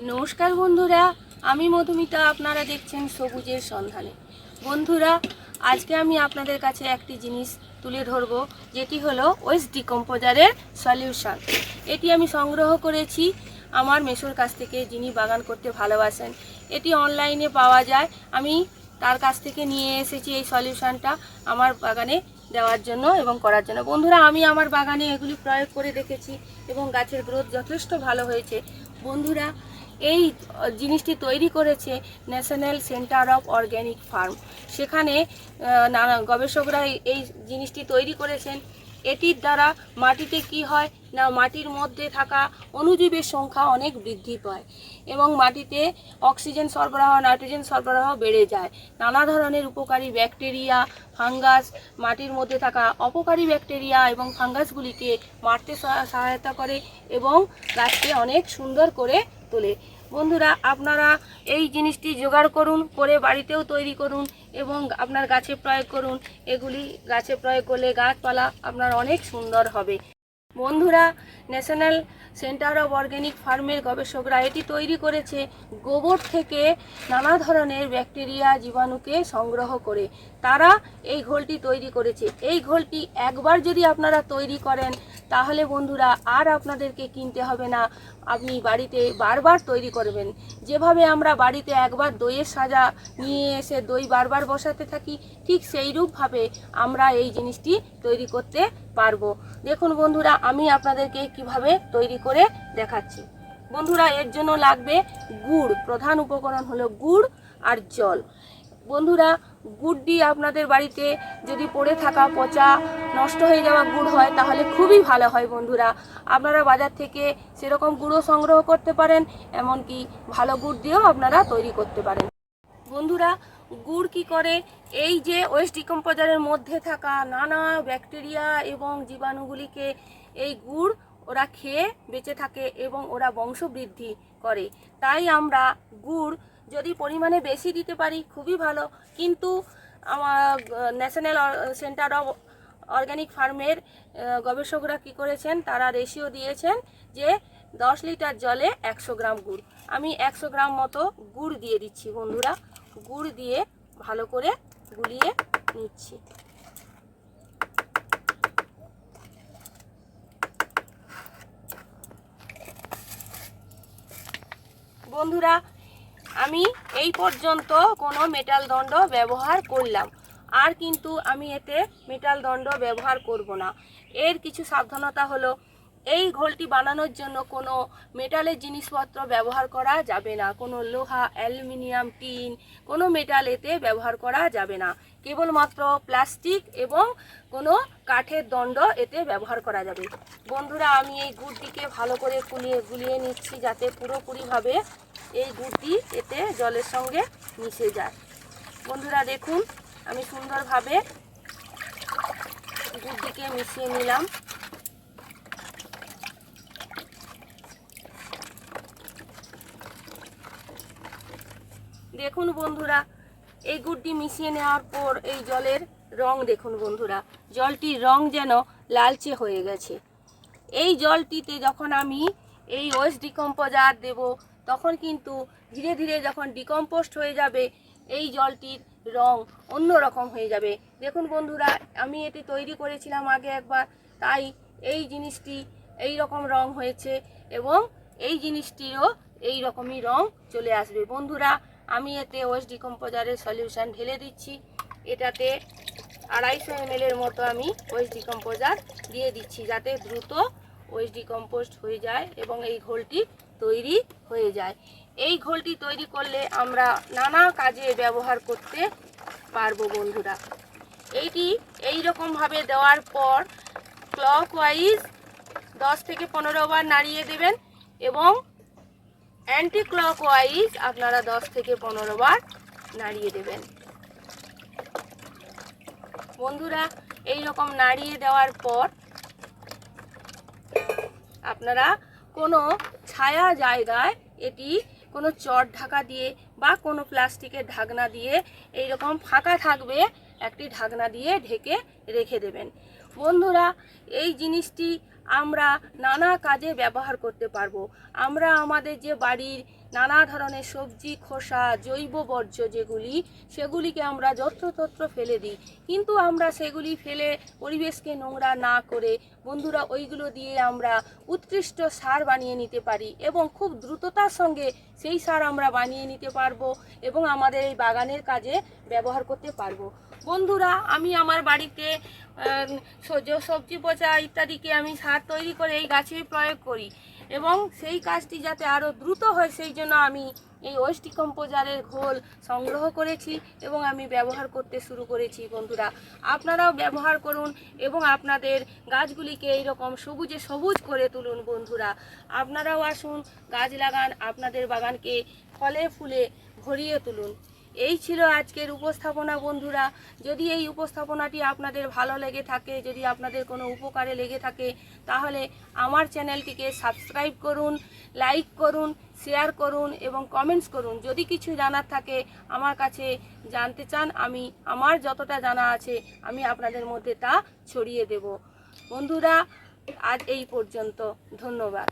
নমস্কার বন্ধুরা আমি মধুমিতা, আপনারা দেখছেন সবুজের সন্ধানে। বন্ধুরা, আজকে আমি আপনাদের কাছে একটি জিনিস তুলে ধরবো, যেটি হলো ওয়েস্ট ডিকম্পোজারের সলিউশন এটি আমি সংগ্রহ করেছি আমার মেশোর কাছ থেকে, যিনি বাগান করতে ভালোবাসেন। এটি অনলাইনে পাওয়া যায়। আমি তার কাছ থেকে নিয়ে এসেছি এই সলিউশনটা আমার বাগানে দেওয়ার জন্য এবং করার জন্য। বন্ধুরা, আমি আমার বাগানে এগুলি প্রয়োগ করে দেখেছি এবং গাছের গ্রোথ যথেষ্ট ভালো হয়েছে। বন্ধুরা এই জিনিসটি তৈরি করেছে National Centre of Organic Farm. সেখানে নানা গবেষকরা এই- জিনিসটি তৈরি করেছেন। এটির দ্বারা মাটিতে কি হয় না, মাটির মধ্যে থাকা অণুজীবের সংখ্যা অনেক বৃদ্ধি পায় এবং মাটিতে অক্সিজেন সরবরাহ, নাইট্রোজেন সরবরাহ বেড়ে যায়। নানা ধরনের উপকারী ব্যাকটেরিয়া, ফাঙ্গাস, মাটির মধ্যে থাকা অপকারী ব্যাকটেরিয়া এবং ফাঙ্গাসগুলিকে মারতে সহা- সহায়তা করে এবং গাছকে অনেক সুন্দর করে তোলে। বন্ধুরা, আপনারা এই জিনিসটি জোগাড় করুন, করে বাড়িতেও তৈরি করুন এবং আপনার গাছে প্রয়োগ করুন। এগুলি গাছে প্রয়োগ করলে গাছপালা আপনার অনেক সুন্দর হবে। বন্ধুরা, ন্যাশনাল সেন্টার অফ অর্গ্যানিক ফার্মের গবেষকরা এটি তৈরি করেছে গোবর থেকে নানা ধরনের ব্যাকটেরিয়া, জীবাণুকে সংগ্রহ করে। তারা এই ঘোলটি তৈরি করেছে। এই ঘোলটি একবার যদি আপনারা তৈরি করেন তাহলে বন্ধুরা আর আপনাদেরকে কিনতে হবে না। আপনি বাড়িতে বারবার তৈরি করবেন। যেভাবে আমরা বাড়িতে একবার দইয়ের সাজা নিয়ে এসে দই বারবার বসাতে থাকি, ঠিক সেই রূপভাবে আমরা এই জিনিসটি তৈরি করতে পারব। দেখুন বন্ধুরা, আমি আপনাদেরকে কীভাবে তৈরি করে দেখাচ্ছি। বন্ধুরা, এর জন্য লাগবে গুড়। প্রধান উপকরণ হলো গুড় আর জল। বন্ধুরা গুড়টি আপনাদের বাড়িতে যদি পড়ে থাকা পচা নষ্ট হয়ে যাওয়া গুড় হয়, তাহলে খুবই ভালো হয় বন্ধুরা। আপনারা বাজার থেকে সেরকম গুঁড়ো সংগ্রহ করতে পারেন, এমনকি ভালো গুড় দিয়েও আপনারা তৈরি করতে পারেন। বন্ধুরা, গুড় কি করে? এই যে ওয়েস্ট ডিকম্পোজারের মধ্যে থাকা নানা ব্যাকটেরিয়া এবং জীবাণুগুলিকে এই গুড় ওরা খেয়ে বেঁচে থাকে এবং ওরা বংশবৃদ্ধি করে। তাই আমরা গুড় যদি পরিমাণে বেশি দিতে পারি, খুবই ভালো। কিন্তু আমার ন্যাশনাল সেন্টার অফ অর্গানিক ফার্মের গবেষকরা কি করেছেন, তারা রেশিও দিয়েছেন যে দশ লিটার জলে একশো গ্রাম গুড়। আমি একশো গ্রাম মতো গুড় দিয়ে দিচ্ছি বন্ধুরা। গুড় দিয়ে ভালো করে গুলিয়ে নিচ্ছি। বন্ধুরা আমি এই পর্যন্ত কোনো মেটাল দণ্ড ব্যবহার করলাম। আর কিন্তু আমি এতে মেটাল দণ্ড ব্যবহার করব না। এর কিছু সাবধানতা হলো, এই ঘোলটি বানানোর জন্য কোনো মেটালের জিনিসপত্র ব্যবহার করা যাবে না। কোনো লোহা, অ্যালুমিনিয়াম, টিন, কোনো মেটাল এতে ব্যবহার করা যাবে না। কেবলমাত্র প্লাস্টিক এবং কোনো কাঠের দণ্ড এতে ব্যবহার করা যাবে। বন্ধুরা, আমি এই গুড়টিকে ভালো করে গুলিয়ে গুলিয়ে নিচ্ছি যাতে পুরোপুরিভাবে এই গুড়টি এতে জলের সঙ্গে মিশে যায়। বন্ধুরা দেখুন, আমি সুন্দরভাবে গুড়টিকে মিশিয়ে নিলাম। দেখুন বন্ধুরা, এই গুড়টি মিশিয়ে নেওয়ার পর এই জলের রং দেখুন বন্ধুরা, জলটির রং যেন লালচে হয়ে গেছে। এই জলটিতে যখন আমি এই ওয়েস্ট ডিকম্পোজার দেব তখন কিন্তু ধীরে ধীরে যখন ডিকম্পোস্ট হয়ে যাবে, এই জলটির রং অন্য রকম হয়ে যাবে। দেখুন বন্ধুরা, আমি এটি তৈরি করেছিলাম আগে একবার, তাই এই জিনিসটি এই রকম রং হয়েছে এবং এই জিনিসটিরও এই রকমই রং চলে আসবে। বন্ধুরা, আমি এতে ওয়েস্ট ডিকম্পোজারের সলিউশন ঢেলে দিচ্ছি। এটাতে আড়াইশো এম এর মতো আমি ওয়েস্ট ডিকম্পোজার দিয়ে দিচ্ছি যাতে দ্রুত ওয়েস্ট ডিকম্পোস্ট হয়ে যায় এবং এই ঘোলটি তৈরি হয়ে যায়। এই ঘোলটি তৈরি করলে আমরা নানা কাজে ব্যবহার করতে পারব বন্ধুরা। এইটি এই রকমভাবে দেওয়ার পর ক্লক ওয়াইজ দশ থেকে পনেরো বার নাড়িয়ে দেবেন এবং অ্যান্টি ক্লক ওয়াইজ আপনারা দশ থেকে পনেরো বার নাড়িয়ে দেবেন। বন্ধুরা এই রকম নাড়িয়ে দেওয়ার পর আপনারা কোনো ছায়া জায়গায় এটি কোনো চট ঢাকা দিয়ে বা কোনো প্লাস্টিকের ঢাকনা দিয়ে এইরকম ফাঁকা থাকবে, একটি ঢাকনা দিয়ে ঢেকে রেখে দেবেন। বন্ধুরা, এই জিনিসটি আমরা নানা কাজে ব্যবহার করতে পারব। আমরা আমাদের যে বাড়ির নানা ধরনের সবজি, খোসা, জৈব বর্জ্য যেগুলি, সেগুলিকে আমরা যত্রতত্র ফেলে দিই। কিন্তু আমরা সেগুলি ফেলে পরিবেশকে নোংরা না করে, বন্ধুরা, ওইগুলো দিয়ে আমরা উৎকৃষ্ট সার বানিয়ে নিতে পারি এবং খুব দ্রুততার সঙ্গে সেই সার আমরা বানিয়ে নিতে পারব এবং আমাদের এই বাগানের কাজে ব্যবহার করতে পারব। বন্ধুরা, আমি আমার বাড়িতে সবজি পচা ইত্যাদিকে আমি সার তৈরি করে এই গাছে প্রয়োগ করি এবং সেই কাজটি যাতে আরও দ্রুত হয়, সেই জন্য আমি এই ওয়েস্ট কম্পোজারের ঘোল সংগ্রহ করেছি এবং আমি ব্যবহার করতে শুরু করেছি বন্ধুরা। আপনারাও ব্যবহার করুন এবং আপনাদের গাছগুলিকে এইরকম সবুজে সবুজ করে তুলুন বন্ধুরা। আপনারাও আসুন, গাছ লাগান, আপনাদের বাগানকে ফলে ফুলে ভরিয়ে তুলুন। এই ছিল আজকের উপস্থাপনা বন্ধুরা। যদি এই উপস্থাপনাটি আপনাদের ভালো লেগে থাকে, যদি আপনাদের কোনো উপকারে লেগে থাকে, তাহলে আমার চ্যানেলটিকে সাবস্ক্রাইব করুন, লাইক করুন, শেয়ার করুন এবং কমেন্টস করুন। যদি কিছু জানার থাকে আমার কাছে জানতে চান, আমি, আমার যতটা জানা আছে, আমি আপনাদের মধ্যে তা ছড়িয়ে দেব। বন্ধুরা, আজ এই পর্যন্ত। ধন্যবাদ।